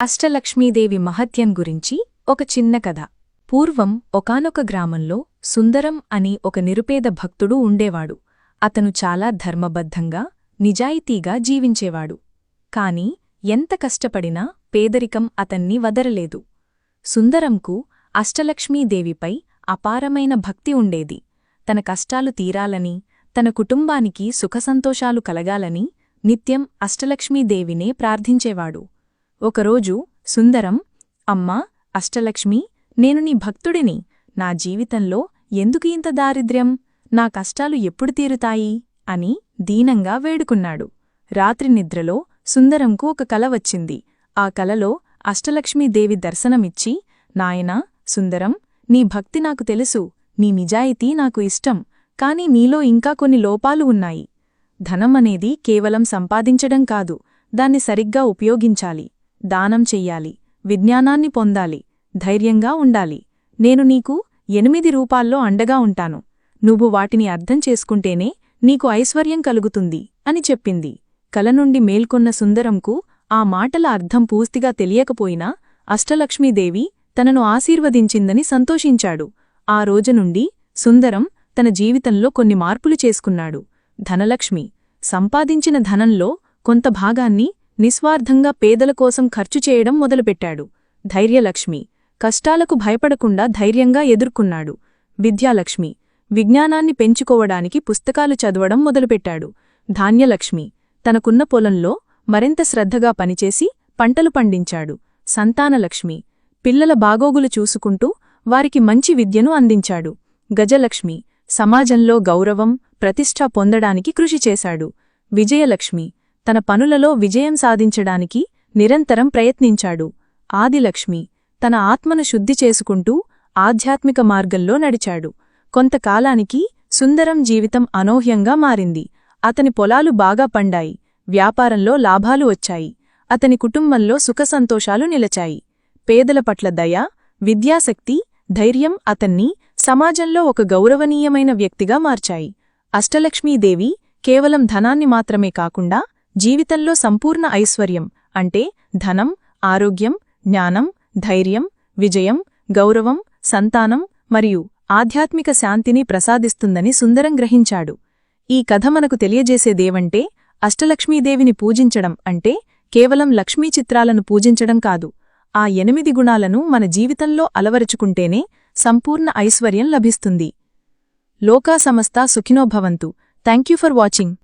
అష్టలక్ష్మీదేవి మహత్యం గురించి ఒక చిన్న కథ. పూర్వం ఒకానొక గ్రామంలో సుందరం అని ఒక నిరుపేద భక్తుడు ఉండేవాడు. అతను చాలా ధర్మబద్ధంగా నిజాయితీగా జీవించేవాడు. కాని ఎంత కష్టపడినా పేదరికం అతన్ని వదరలేదు. సుందరంకు అష్టలక్ష్మీదేవిపై అపారమైన భక్తి ఉండేది. తన కష్టాలు తీరాలని తన కుటుంబానికి సుఖసంతోషాలు కలగాలని నిత్యం అష్టలక్ష్మీదేవినే ప్రార్థించేవాడు. ఒకరోజు సుందరం అమ్మా అష్టలక్ష్మి నేను నీ భక్తుడిని. నా జీవితంలో ఎందుకు ఇంత దారిద్ర్యం? నా కష్టాలు ఎప్పుడు తీరుతాయి? అని దీనంగా వేడుకున్నాడు. రాత్రి నిద్రలో సుందరంకు ఒక కల వచ్చింది. ఆ కలలో అష్టలక్ష్మీదేవి దర్శనమిచ్చి నాయనా సుందరం నీ భక్తి నాకు తెలుసు. నీ నిజాయితీ నాకు ఇష్టం. కాని నీలో ఇంకా కొన్ని లోపాలు ఉన్నాయి. ధనం అనేది కేవలం సంపాదించడం కాదు. దాన్ని సరిగ్గా ఉపయోగించాలి. దానం చెయ్యాలి. విజ్ఞానాన్ని పొందాలి. ధైర్యంగా ఉండాలి. నేను నీకు ఎనిమిది రూపాల్లో అండగా ఉంటాను. నువ్వు వాటిని అర్థం చేసుకుంటేనే నీకు ఐశ్వర్యం కలుగుతుంది అని చెప్పింది. కల నుండి మేల్కొన్న సుందరంకు ఆ మాటల అర్థం పూర్తిగా తెలియకపోయినా అష్టలక్ష్మీదేవి తనను ఆశీర్వదించిందని సంతోషించాడు. ఆ రోజు నుండి సుందరం తన జీవితంలో కొన్ని మార్పులు చేసుకున్నాడు. ధనలక్ష్మి సంపాదించిన ధనంలో కొంత భాగాన్ని నిస్వార్థంగా పేదల కోసం ఖర్చు చేయడం మొదలుపెట్టాడు. ధైర్యలక్ష్మి. కష్టాలకు భయపడకుండా ధైర్యంగా ఎదుర్కొన్నాడు. విద్యాలక్ష్మి. విజ్ఞానాన్ని పెంచుకోవడానికి పుస్తకాలు చదవడం మొదలుపెట్టాడు. ధాన్యలక్ష్మి. తనకున్న పొలంలో మరింత శ్రద్ధగా పనిచేసి పంటలు పండించాడు. సంతానలక్ష్మి. పిల్లల బాగోగులు చూసుకుంటూ వారికి మంచి విద్యను అందించాడు. గజలక్ష్మి. సమాజంలో గౌరవం ప్రతిష్ట పొందడానికి కృషి చేశాడు. విజయలక్ష్మి. తన పనులలో విజయం సాధించడానికి నిరంతరం ప్రయత్నించాడు. ఆదిలక్ష్మి తన ఆత్మను శుద్ధి చేసుకుంటూ ఆధ్యాత్మిక మార్గంలో నడిచాడు. కొంతకాలానికి సుందరం జీవితం అనోహ్యంగా మారింది. అతని పొలాలు బాగా పండాయి. వ్యాపారంలో లాభాలు వచ్చాయి. అతని కుటుంబంలో సుఖసంతోషాలు నిలచాయి. పేదల పట్ల దయ విద్యాశక్తి ధైర్యం అతన్ని సమాజంలో ఒక గౌరవనీయమైన వ్యక్తిగా మార్చాయి. అష్టలక్ష్మీదేవి కేవలం ధనాన్ని మాత్రమే కాకుండా జీవితంలో సంపూర్ణ ఐశ్వర్యం అంటే ధనం ఆరోగ్యం జ్ఞానం ధైర్యం విజయం గౌరవం సంతానం మరియు ఆధ్యాత్మిక శాంతిని ప్రసాదిస్తుందని సుందరం గ్రహించాడు. ఈ కథ మనకు తెలియజేసేదేవంటే అష్టలక్ష్మీదేవిని పూజించడం అంటే కేవలం లక్ష్మీ చిత్రాలను పూజించడం కాదు. ఆ ఎనిమిది గుణాలను మన జీవితంలో అలవరుచుకుంటేనే సంపూర్ణ ఐశ్వర్యం లభిస్తుంది. లోకా సమస్త Sukhinobhavantu thank you for watching.